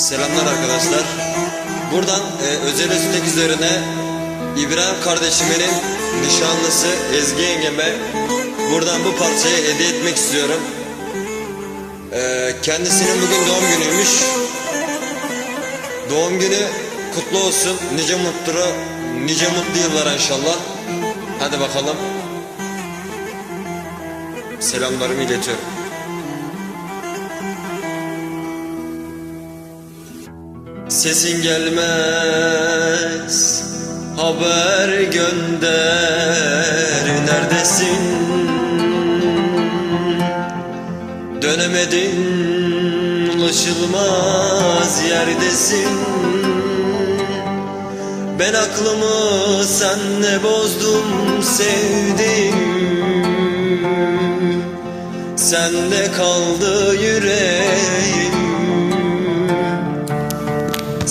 Selamlar arkadaşlar. Buradan e, özel özellik üzerine İbrahim kardeşimin nişanlısı Ezgi yengeme buradan bu parçayı hediye etmek istiyorum. E, kendisinin bugün doğum günüymüş. Doğum günü kutlu olsun. Nice mutlu, nice mutlu yıllar inşallah. Hadi bakalım. Selamlarımı iletiyorum. Sesin gelmez Haber gönder. Neredesin? Dönemedin Ulaşılmaz yerdesin. Ben aklımı senle bozdum Sevdim Sende kaldı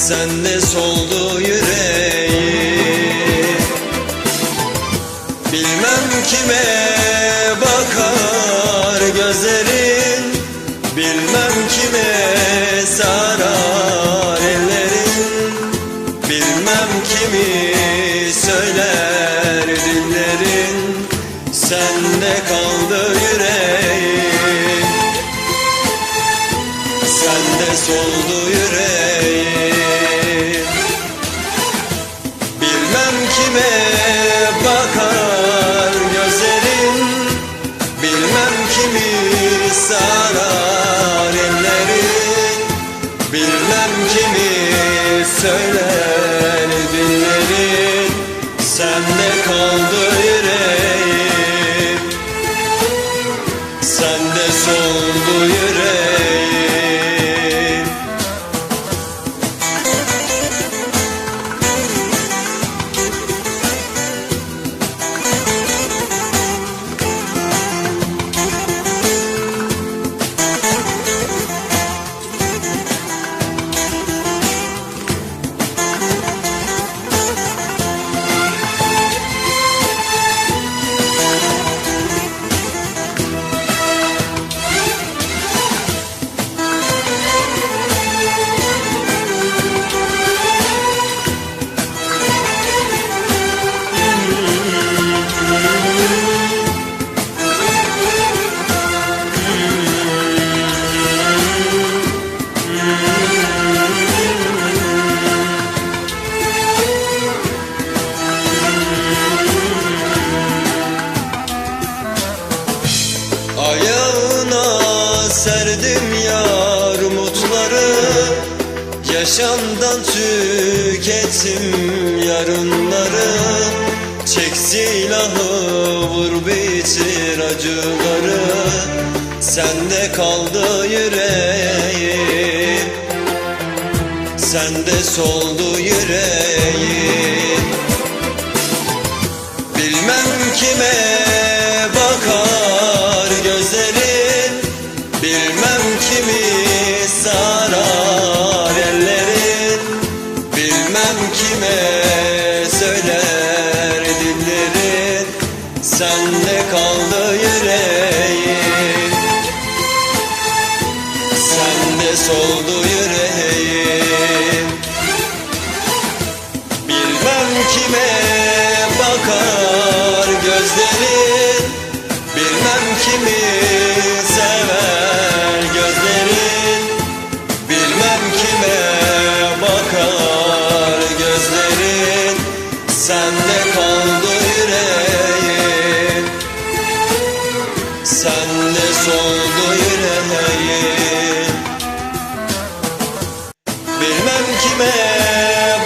Sende soldu yüreğim. Bilmem kime bakar gözlerin. Bilmem kime sarar ellerin. Bilmem kimi söyler dillerin. Sende kaldı yüreğim. Sende soldu yüreğim söyler dillerin Sende kaldı yüreğim. Sende soldu yüreğim Ayağına serdim yar umutları. Yaşamdan tükettim yarınları. Çek silahı vur bitir acıları. Sende kaldı yüreğim. Sende soldu yüreğim. Bilmem kime Sende kaldı yüreğim. Sende soldu yüreğim. Bilmem kime bakar gözlerin. Bilmem kimi sever gözlerin. Bilmem kime bakar gözlerin. Sende kaldı senle soldu yüreğim Bilmem kime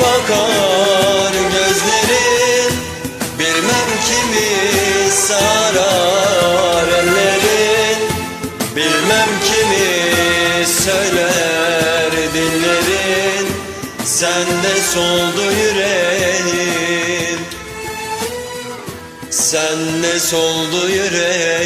bakar gözlerin. Bilmem kimi sarar ellerin. Bilmem kimi söyler dillerin. Sende soldu yüreğim Sen ne soldu yüreğim?